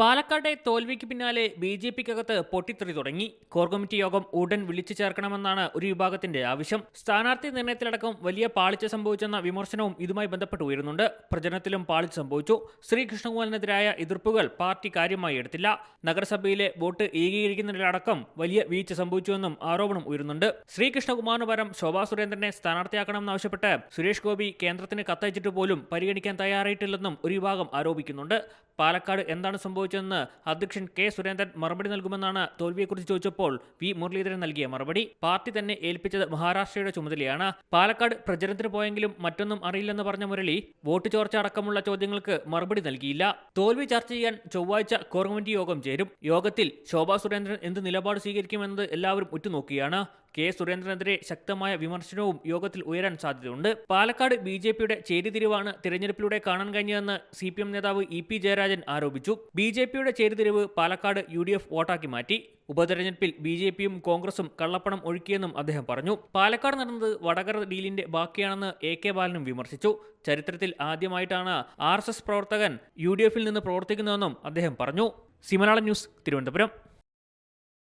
പാലക്കാട്ടെ തോൽവിക്ക് പിന്നാലെ ബി ജെ പിക്കകത്ത് പൊട്ടിത്തെറി തുടങ്ങി. കോർ കമ്മിറ്റി യോഗം ഉടൻ വിളിച്ചു ചേർക്കണമെന്നാണ് ഒരു വിഭാഗത്തിന്റെ ആവശ്യം. സ്ഥാനാർത്ഥി നിർണയത്തിലടക്കം വലിയ പാളിച്ച സംഭവിച്ചെന്ന വിമർശനവും ഇതുമായി ബന്ധപ്പെട്ട് ഉയരുന്നുണ്ട്. പ്രചരണത്തിലും പാളിച്ച സംഭവിച്ചു. ശ്രീകൃഷ്ണകുമാറിനെതിരായ എതിർപ്പുകൾ പാർട്ടി കാര്യമായി എടുത്തില്ല. നഗരസഭയിലെ വോട്ട് ഏകീകരിക്കുന്നതിലടക്കം വലിയ വീഴ്ച സംഭവിച്ചുവെന്നും ആരോപണം ഉയരുന്നുണ്ട്. ശ്രീകൃഷ്ണകുമാറിന് പരം ശോഭാ സുരേന്ദ്രനെ സ്ഥാനാർത്ഥിയാക്കണമെന്നാവശ്യപ്പെട്ട് സുരേഷ് ഗോപി കേന്ദ്രത്തിന് കത്തയച്ചിട്ട് പോലും പരിഗണിക്കാൻ തയ്യാറായിട്ടില്ലെന്നും ഒരു വിഭാഗം ആരോപിക്കുന്നുണ്ട്. പാലക്കാട് എന്താണ് സംഭവിച്ചതെന്ന് അധ്യക്ഷൻ കെ സുരേന്ദ്രൻ മറുപടി നൽകുമെന്നാണ് തോൽവിയെക്കുറിച്ച് ചോദിച്ചപ്പോൾ വി മുരളീധരൻ നൽകിയ മറുപടി. പാർട്ടി തന്നെ ഏൽപ്പിച്ചത് മഹാരാഷ്ട്രയുടെ ചുമതലയാണ്. പാലക്കാട് പ്രചരണത്തിന് പോയെങ്കിലും മറ്റൊന്നും അറിയില്ലെന്ന് പറഞ്ഞ മുരളി വോട്ട് ചോർച്ച അടക്കമുള്ള ചോദ്യങ്ങൾക്ക് മറുപടി നൽകിയില്ല. തോൽവി ചർച്ച ചെയ്യാൻ ചൊവ്വാഴ്ച കോർ കമ്മിറ്റി യോഗം ചേരും. യോഗത്തിൽ ശോഭാ സുരേന്ദ്രൻ എന്ത് നിലപാട് സ്വീകരിക്കുമെന്നത് എല്ലാവരും ഉറ്റുനോക്കുകയാണ്. കെ സുരേന്ദ്രനെതിരെ ശക്തമായ വിമർശനവും യോഗത്തിൽ ഉയരാൻ സാധ്യതയുണ്ട്. പാലക്കാട് ബി ജെ പിയുടെ ചേരിതിരിവാണ് തിരഞ്ഞെടുപ്പിലൂടെ കാണാൻ കഴിഞ്ഞതെന്ന് സി പി എം നേതാവ് ഇ പി ജയരാജൻ ആരോപിച്ചു. ബി ജെ പിയുടെ ചേരിതിരിവ് പാലക്കാട് യു ഡി എഫ് വോട്ടാക്കി മാറ്റി. ഉപതെരഞ്ഞെടുപ്പിൽ ബി ജെ പിയും കോൺഗ്രസും കള്ളപ്പണം ഒഴുക്കിയെന്നും അദ്ദേഹം പറഞ്ഞു. പാലക്കാട് നടന്നത് വടകര ഡീലിന്റെ ബാക്കിയാണെന്ന് എ കെ ബാലനും വിമർശിച്ചു. ചരിത്രത്തിൽ ആദ്യമായിട്ടാണ് ആർ പ്രവർത്തകൻ യു നിന്ന് പ്രവർത്തിക്കുന്നതെന്നും അദ്ദേഹം പറഞ്ഞു. സിമലയാളം ന്യൂസ് തിരുവനന്തപുരം.